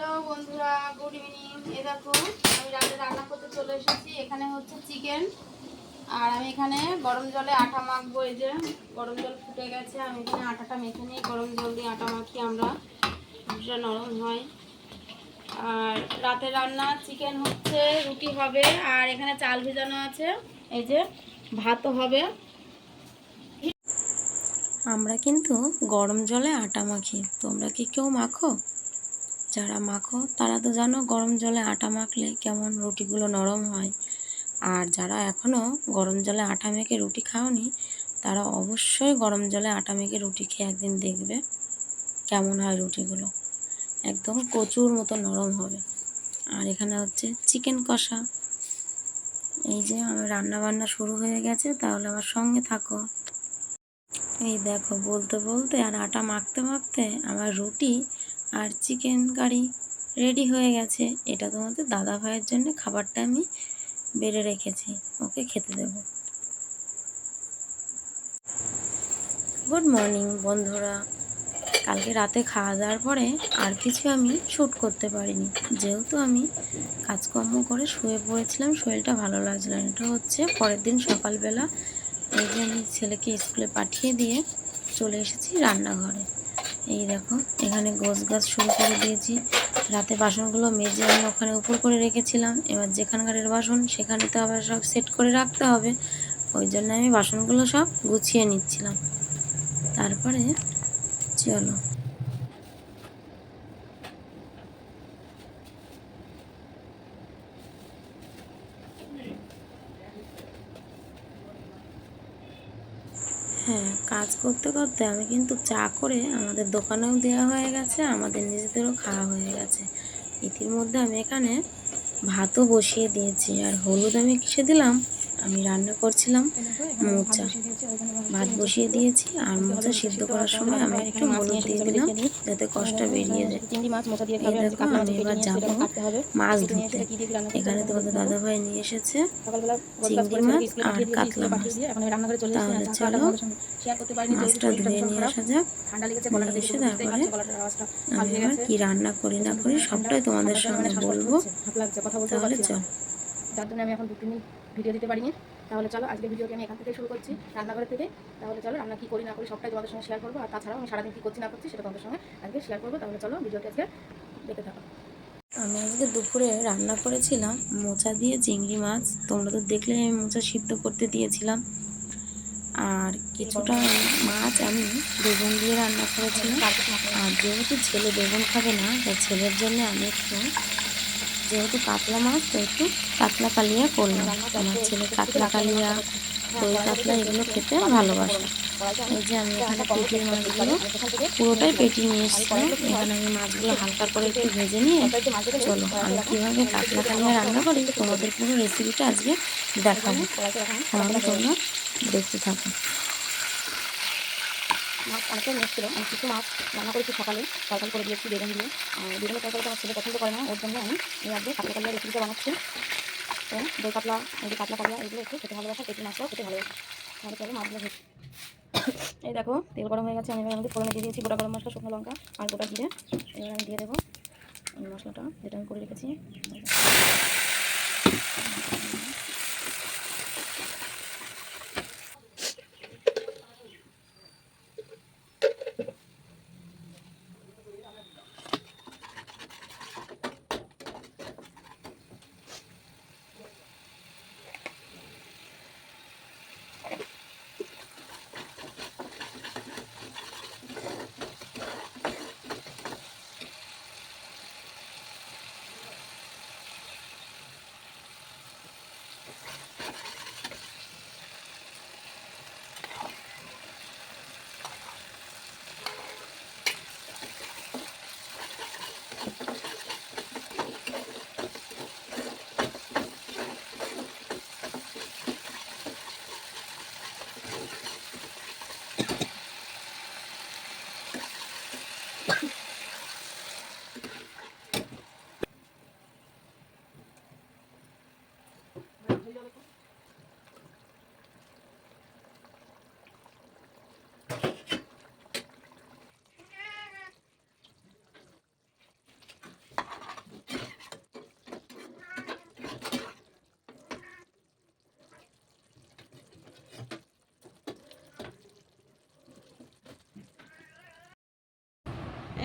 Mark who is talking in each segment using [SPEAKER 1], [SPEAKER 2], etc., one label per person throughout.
[SPEAKER 1] Hello বন্ধুরা, good evening. এ দেখো, আমি রাতে রান্না করতে চলে এসেছি। এখানে হচ্ছে চিকেন, আর আমি এখানে গরম জলে আটা মাখবো। এই যে গরম জল ফুটে গেছে, আমি এখানে আটাটা মেখে নিই। গরম জল দিয়ে আটা মাখি আমরা। রুটিটা নরম হয়। আর রাতে রান্না চিকেন হচ্ছে, রুটি হবে, আর এখানে চাল ভেজানো আছে। এই যে ভাতও হবে।
[SPEAKER 2] আমরা কিন্তু গরম জলে আটা মাখি। তোমরা কি কেউ মাখো? যারা মাখো, তারা তো জানো গরম জলে আটা মাখলে কেমন রুটিগুলো নরম হয়। আর যারা এখনও গরম জলে আটা মেখে রুটি খাওনি, তারা অবশ্যই গরম জলে আটা মেখে রুটি খেয়ে একদিন দেখবে কেমন হয় রুটিগুলো। একদম কচুর মতো নরম হবে। আর এখানে হচ্ছে চিকেন কষা। এই যে আমার রান্না বান্না শুরু হয়ে গেছে, তাহলে আমার সঙ্গে থাকো। এই দেখো, বলতে বলতে আর আটা মাখতে মাখতে আমার রুটি আর চিকেন কারি রেডি হয়ে গেছে। এটা তোমাদের দাদা ভাইয়ের জন্য খাবারটা আমি বেড়ে রেখেছি। ওকে খেতে দেব। গুড মর্নিং বন্ধুরা। কালকে রাতে খাওয়া দাওয়ার পরে আর কিছু আমি শ্যুট করতে পারিনি। যেহেতু আমি কাজকর্ম করে শুয়ে পড়েছিলাম, শরীরটা ভালো লাগছিল না। এটা হচ্ছে পরের দিন সকালবেলা এই যে আমি ছেলেকে স্কুলে পাঠিয়ে দিয়ে চলে এসেছি রান্নাঘরে। এই দেখো, এখানে গোছ গাছ শুরু করে দিয়েছি। রাতে বাসনগুলো মেজে আমি ওখানে উপর করে রেখেছিলাম। এবার যেখানকারের বাসন, সেখানে তো আবার সব সেট করে রাখতে হবে। ওই জন্য আমি বাসনগুলো সব গুছিয়ে নিচ্ছিলাম। তারপরে চলো। হ্যাঁ কাজ করতে করতে আমি কিন্তু চা করে আমাদের দোকানেও দেওয়া হয়ে গেছে, আমাদের নিজেদেরও খাওয়া হয়ে গেছে। ইতির মধ্যে আমি এখানে ভাতও বসিয়ে দিয়েছি, আর হলুদ আমি কিসে দিলাম? আমি রান্না করছিলাম মোচা ভাত বসিয়ে দিয়েছি আর মোচা সিদ্ধ করার সময় আমি একটু হলুদ দিয়ে দিলাম যাতে কষ্টটা বেরিয়ে যায়
[SPEAKER 1] মাছ মোচা
[SPEAKER 2] দেখো আমি এবার যাব মাছ ধরতে এখানে তোমাদের দাদা ভাই নিয়ে এসেছে চিংড়ি মাছ আর কাতলা মাছ তাহলে চলো মাছটা ধুয়ে নিয়ে আসা যাক নিয়ে এসে তারপরে আমি এবার কি রান্না করি না করি সবটাই তোমাদের সঙ্গে বলব তাহলে চল
[SPEAKER 1] যার জন্য আমি এখন দু তিন ভিডিও দিতে পারিনি। তাহলে চলো আজকে ভিডিওটি আমি এখান থেকে শুরু করছি রান্নাঘরের থেকে। তাহলে চলো, রান্না কি করি না করি সবটাই তোমাদের সঙ্গে শেয়ার করব। আর তাছাড়াও আমি সারাদিন কি করছি না করছি সেটা তোমাদের সঙ্গে আজকে শেয়ার করব। তাহলে চলো ভিডিওটি আজকে দেখতে থাকো।
[SPEAKER 2] আমি আজকে দুপুরে রান্না করেছিলাম মোচা দিয়ে চিংড়ি মাছ। তোমরা তো দেখলে আমি মোচা সিদ্ধ করতে দিয়েছিলাম। আর কিছুটা মাছ আমি বেগুন দিয়ে রান্না করেছিলাম। আর যেহেতু ছেলে বেগুন খাবে না তাই ছেলের জন্য আমি একটু যেহেতু কাতলা মাছ, তো একটু কাতলা কালিয়া করলাম। আমার ছেলে কাতলা কালিয়া দই কাতলা এগুলো খেতে ভালোবাসে। এই যে আমি এখানে পেটির মাছগুলো পুরোটাই পেটি নিয়ে এসেছিলাম। এখানে আমি মাছগুলো হালকা করে একটু ভেজে নিয়ে চলো, আমি কীভাবে কাতলা কালিয়া রান্না করি তোমাদের পুরো রেসিপিটা আজকে দেখাবো। তাহলে তোমরা দেখতে থাকো।
[SPEAKER 1] মাছ অনেকটাই মিস ছিল আমি কিছু মাছ রান্না করেছি সকালে, তরকারি করে দিয়েছি, বেগুন দিয়ে। বেগুনের তরকারিটা আমার ছেলে পছন্দ করে না, ওর জন্য আমি এই আজকে কাতলা কালিয়া রেসিপিটা বানাচ্ছি। তো দই কাতলা, এই যে কাতলা কালিয়া, এগুলো একটু খেতে ভালোবাসা পেটি মাছটাও খেতে ভালোবাসা। তাহলে মাছগুলো ভেজে এই দেখো, তেল গরম হয়ে গেছে, আমি এবার আমাদের ফোড়নে দিয়ে দিয়েছি গোটা গরম মশলা, শুকনো লঙ্কা আর গোটা জিরে। এবার আমি দিয়ে দেবো মশলাটা, যেটা আমি করে রেখেছি।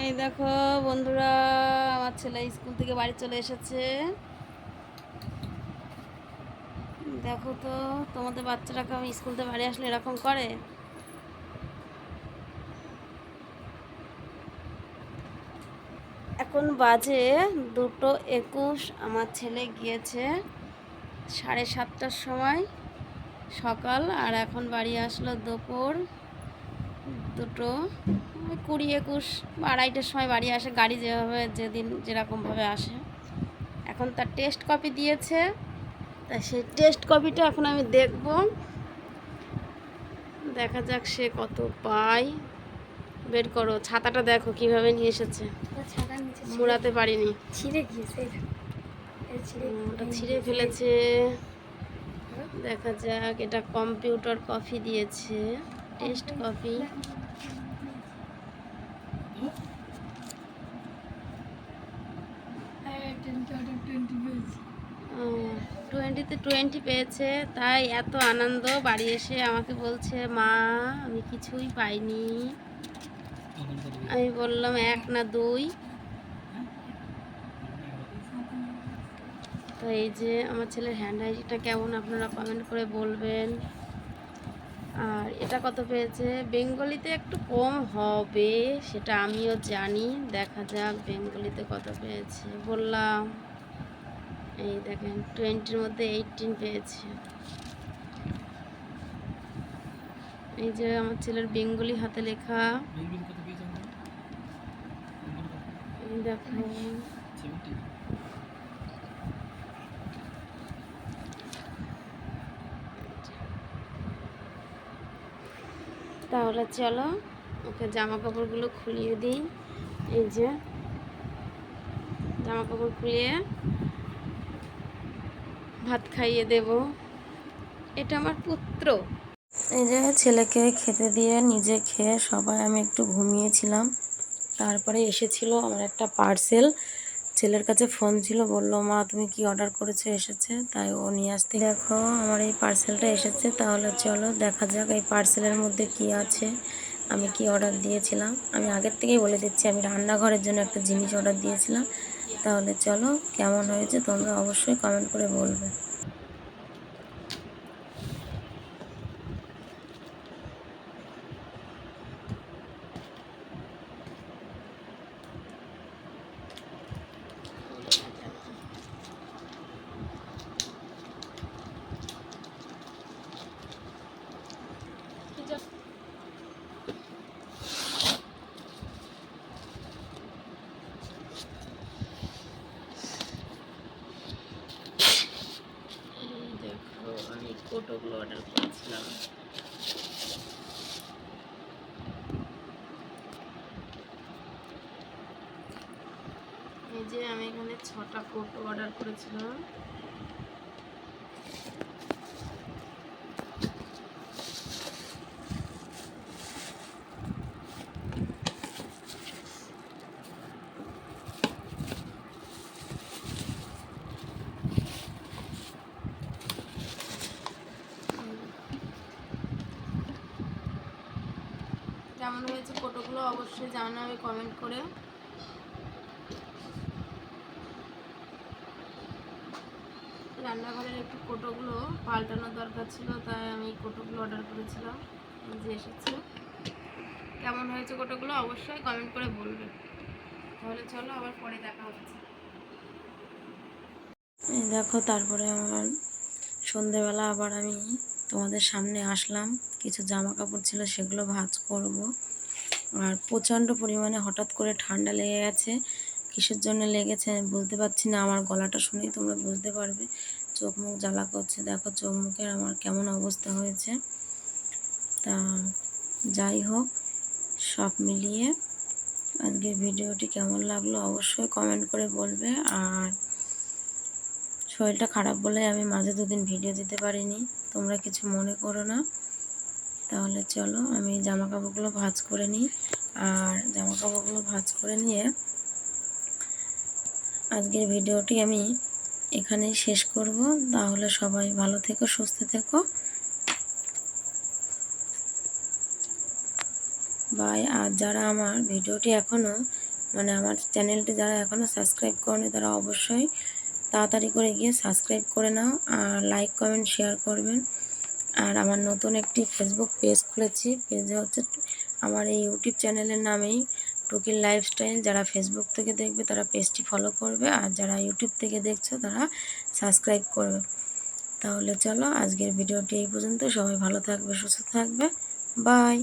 [SPEAKER 1] এই দেখো বন্ধুরা, আমার ছেলে স্কুল থেকে বাড়ি চলে এসেছে। দেখো তো, তোমাদের বাচ্চারা কেমন স্কুল থেকে বাড়ি আসলে এরকম করে? এখন বাজে দুটো একুশ, আমার ছেলে গিয়েছে সাড়ে সাতটার সময় সকাল, আর এখন বাড়ি আসলো দুপুর দুটো। ওই কুড়ি একুশ বা আড়াইটার সময় বাড়ি আসে গাড়ি যেভাবে যেদিন যেরকমভাবে আসে। এখন তার টেস্ট কপি দিয়েছে। তা সেই টেস্ট কপিটা এখন আমি দেখব। দেখা যাক সে কত পায়। বের করো ছাতাটা দেখো কীভাবে নিয়ে এসেছে। মুড়াতে পারিনি।
[SPEAKER 3] ছিঁড়ে গিয়েছে।
[SPEAKER 1] ওটা ছিঁড়ে ফেলেছে। দেখা যাক এটা কম্পিউটার কপি দিয়েছে। টেস্ট কপি টোয়েন্টিতে টোয়েন্টি পেয়েছে। তাই এত আনন্দ, বাড়ি এসে আমাকে বলছে, মা, আমি কিছুই পাইনি। আমি বললাম, এক না দুই। তো এই যে আমার ছেলের হ্যান্ড রাইটিংটা কেমন, আপনারা কমেন্ট করে বলবেন। আর এটা কত পেয়েছে? বেঙ্গলিতে একটু কম হবে সেটা আমিও জানি। দেখা যাক বেঙ্গলিতে কত পেয়েছে। বললাম এই দেখেন টোয়েন্টির মধ্যে এইটিন পেয়েছে। এই যে আমার ছেলের বেঙ্গলি হাতে লেখা। এই দেখো। তাহলে চলো, ওকে জামা কাপড়গুলো খুলিয়ে দিই। এই যে জামা কাপড় খুলিয়ে ভাত খাইয়ে দেব। এটা আমার পুত্র।
[SPEAKER 2] এই যে, ছেলেকে খেতে দিয়ে নিজে খেয়ে সবাই, আমি একটু ঘুমিয়েছিলাম। তারপরে এসেছিল আমার একটা পার্সেল ছেলের কাছে ফোন ছিল, বলল, মা, তুমি কি অর্ডার করেছ? এসেছে। তাই ও নিয়ে আসতে দেখো, আমার এই পার্সেলটা এসেছে, তাহলে চলো দেখা যাক এই পার্সেলের মধ্যে কি আছে। আমি কি অর্ডার দিয়েছিলাম? আমি আগের থেকেই বলে দিচ্ছি, আমি রান্নাঘরের জন্য একটা জিনিস অর্ডার দিয়েছিলাম। তাহলে চলো, কেমন হয়েছে তোমরা অবশ্যই কমেন্ট করে বলবে
[SPEAKER 1] এই দেখো আমি কোটোগুলো অর্ডার করেছিলাম। এই যে আমি এখানে ছটা ফটো অর্ডার করেছিলাম কেমন কোটোগুলো অবশ্যই জানাবে কমেন্ট করে। রান্নাঘরের একটু কোটোগুলো পাল্টানোর দরকার ছিল, তাই আমি কোটোগুলো অর্ডার করেছিলাম। যে এসেছে। কেমন হয়েছে কোটোগুলো অবশ্যই কমেন্ট করে বলবে। তাহলে চলো আবার পরে দেখা হচ্ছে।
[SPEAKER 2] দেখো, তারপরে আমার সন্ধেবেলা আবার আমি তোমাদের সামনে আসলাম। কিছু জামা কাপড় ছিল, সেগুলো ভাঁজ করব। আর প্রচণ্ড পরিমাণে হঠাৎ করে ঠান্ডা লেগে গেছে, কিসের জন্য লেগেছে আমি বুঝতে পারছি না, আমার গলাটা শুনেই তোমরা বুঝতে পারবে। চোখ মুখ জ্বালা করছে, দেখো চোখ মুখের আমার কেমন অবস্থা হয়েছে। তা যাই হোক, সব মিলিয়ে আজকের ভিডিওটি কেমন লাগল অবশ্যই কমেন্ট করে বলবে। আর শরীরটা খারাপ বলে আমি মাঝে দুদিন ভিডিও দিতে পারিনি, তোমরা কিছু মনে করো না। তাহলে চলো আমি জামা কাপড়গুলো ভাঁজ করে নিই। আর জামা কাপড়গুলো ভাঁজ করে নিয়ে আজকের ভিডিওটি আমি এখানেই শেষ করব। তাহলে সবাই ভালো থেকো, সুস্থ থেকো। বাই। আর যারা আমার ভিডিওটি এখনও মানে আমার চ্যানেলটি যারা এখনও সাবস্ক্রাইব করেনি, তারা অবশ্যই তাড়াতাড়ি করে গিয়ে সাবস্ক্রাইব করে নাও। আর লাইক, কমেন্ট, শেয়ার করবেন। আর আমার নতুন একটি ফেসবুক পেজ খুলেছি। পেজে হচ্ছে আমার এই ইউটিউব চ্যানেলের নামেই টুকিল লাইফস্টাইল যারা ফেসবুক থেকে দেখবে, তারা পেজটি ফলো করবে। আর যারা ইউটিউব থেকে দেখছ, তারা সাবস্ক্রাইব করবে। তাহলে চলো, আজকের ভিডিওটি এই পর্যন্ত। সবাই ভালো থাকবে, সুস্থ থাকবে। বাই